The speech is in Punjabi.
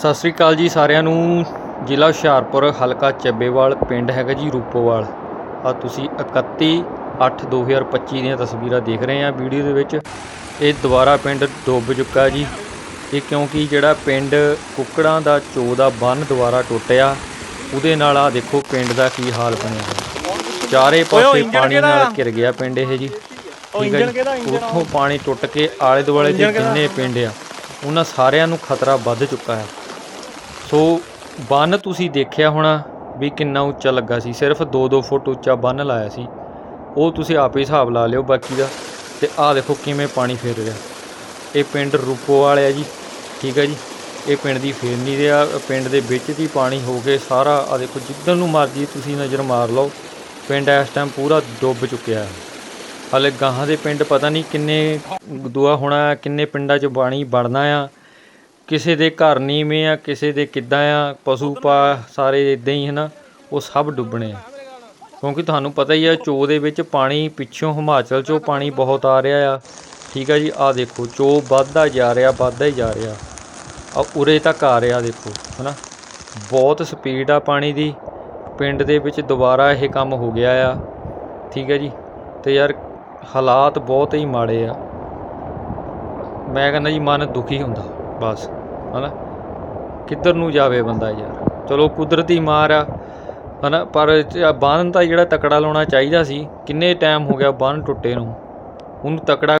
ਸਤਿ ਸ੍ਰੀ ਅਕਾਲ ਜੀ ਸਾਰਿਆਂ ਨੂੰ। ਜ਼ਿਲ੍ਹਾ ਹੁਸ਼ਿਆਰਪੁਰ ਹਲਕਾ ਚੱਬੇਵਾਲ ਪਿੰਡ ਹੈਗਾ ਜੀ ਰੂਪੋਵਾਲ। ਆ ਤੁਸੀਂ 31 8 2025 ਦੀਆਂ ਤਸਵੀਰਾਂ ਦੇਖ ਰਹੇ ਆ ਵੀਡੀਓ ਦੇ ਵਿੱਚ। ਇਹ ਦੁਬਾਰਾ ਪਿੰਡ ਡੁੱਬ ਚੁੱਕਾ ਜੀ। ਇਹ ਕਿਉਂਕਿ ਜਿਹੜਾ ਪਿੰਡ ਕੁੱਕੜਾਂ ਦਾ ਚੋ ਦਾ ਬੰਨ ਦੁਬਾਰਾ ਟੁੱਟਿਆ ਉਹਦੇ ਨਾਲ ਆ ਦੇਖੋ ਪਿੰਡ ਦਾ ਕੀ ਹਾਲ ਬਣਿਆ ਹੋਇਆ। ਚਾਰੇ ਪਾਸੇ ਪਾਣੀ ਨਾਲ ਘਿਰ ਗਿਆ ਪਿੰਡ ਇਹ ਜੀ। ਠੀਕ ਹੈ ਜੀ। ਉੱਥੋਂ ਪਾਣੀ ਟੁੱਟ ਕੇ ਆਲੇ ਦੁਆਲੇ ਦੇ ਜਿੰਨੇ ਪਿੰਡ ਆ ਉਹਨਾਂ ਸਾਰਿਆਂ ਨੂੰ ਖਤਰਾ ਵੱਧ ਚੁੱਕਾ ਹੈ। ਸੋ ਬੰਨ ਤੁਸੀਂ ਦੇਖਿਆ ਹੋਣਾ ਵੀ ਕਿੰਨਾ ਉੱਚਾ ਲੱਗਾ ਸੀ। ਸਿਰਫ 2-2 ਫੁੱਟ ਉੱਚਾ ਬੰਨ ਲਾਇਆ ਸੀ। ਉਹ ਤੁਸੀਂ ਆਪੇ ਹਿਸਾਬ ਲਾ ਲਿਓ ਬਾਕੀ ਦਾ। ਤੇ ਆਹ ਦੇਖੋ ਕਿਵੇਂ ਪਾਣੀ ਫੇਰ ਰਿਹਾ। ਇਹ ਪਿੰਡ ਰੂਪੋਵਾਲ ਆ ਜੀ। ਠੀਕ ਹੈ ਜੀ। ਇਹ ਪਿੰਡ ਦੀ ਫੇਰਨੀ ਦੇ ਆ ਪਿੰਡ ਦੇ ਵਿੱਚ ਦੀ ਪਾਣੀ ਹੋ ਕੇ ਸਾਰਾ ਆ ਦੇਖੋ ਜਿੱਦਣ ਨੂੰ ਮਰਜ਼ੀ ਤੁਸੀਂ ਨਜ਼ਰ ਮਾਰ ਲਓ। ਪਿੰਡ ਇਸ ਟਾਈਮ ਪੂਰਾ ਡੁੱਬ ਚੁੱਕਿਆ। ਹੈ ਹਲੇ ਗਾਹਾਂ ਦੇ ਪਿੰਡ ਪਤਾ ਨਹੀਂ ਕਿੰਨੇ ਦੁਆ ਹੋਣਾ, ਕਿੰਨੇ ਪਿੰਡਾਂ 'ਚ ਪਾਣੀ ਵੜਨਾ ਆ। ਕਿਸੇ ਦੇ ਘਰ ਨੀਵੇਂ ਆ ਕਿਸੇ ਦੇ ਕਿੱਦਾਂ ਆ ਪਸ਼ੂ ਪਾ ਸਾਰੇ ਇਦਾਂ ਹੀ ਹਨਾ ਉਹ ਸਭ ਡੁੱਬਣੇ ਆ। ਕਿਉਂਕਿ ਤੁਹਾਨੂੰ ਪਤਾ ਹੀ ਆ ਚੋ ਦੇ ਵਿੱਚ ਪਾਣੀ ਪਿੱਛੋਂ ਹਿਮਾਚਲ 'ਚੋਂ ਪਾਣੀ ਬਹੁਤ ਆ ਰਿਹਾ ਆ। ਠੀਕ ਆ ਜੀ ਆ ਦੇਖੋ ਚੋ ਵੱਧਦਾ ਜਾ ਰਿਹਾ ਵੱਧਦਾ ਹੀ ਜਾ ਰਿਹਾ। ਆ ਉਰੇ ਤੱਕ ਆ ਰਿਹਾ ਦੇਖੋ ਹਨਾ। ਬਹੁਤ ਸਪੀਡ ਆ ਪਾਣੀ ਦੀ। ਪਿੰਡ ਦੇ ਵਿੱਚ ਦੁਬਾਰਾ ਇਹ ਕੰਮ ਹੋ ਗਿਆ ਆ। ਠੀਕ ਹੈ ਜੀ ਤੇ ਯਾਰ ਹਾਲਾਤ ਬਹੁਤ ਹੀ ਮਾੜੇ ਆ। ਮੈਂ ਕਹਿੰਦਾ ਜੀ ਮਨ ਦੁਖੀ ਹੁੰਦਾ। ਬਸ, ਹਨਾ? ਕਿੱਧਰ ਨੂੰ ਜਾਵੇ ਬੰਦਾ ਯਾਰ? ਚਲੋ, ਕੁਦਰਤੀ ਮਾਰ ਆ, ਹਨਾ? ਪਰ ਬੰਨ ਤਾਂ ਜਿਹੜਾ ਤਕੜਾ ਲਾਉਣਾ ਚਾਹੀਦਾ ਸੀ, ਕਿੰਨੇ ਟਾਈਮ ਹੋ ਗਿਆ ਬੰਨ ਟੁੱਟੇ ਨੂੰ? ਉਹਨੂੰ ਤਕੜਾ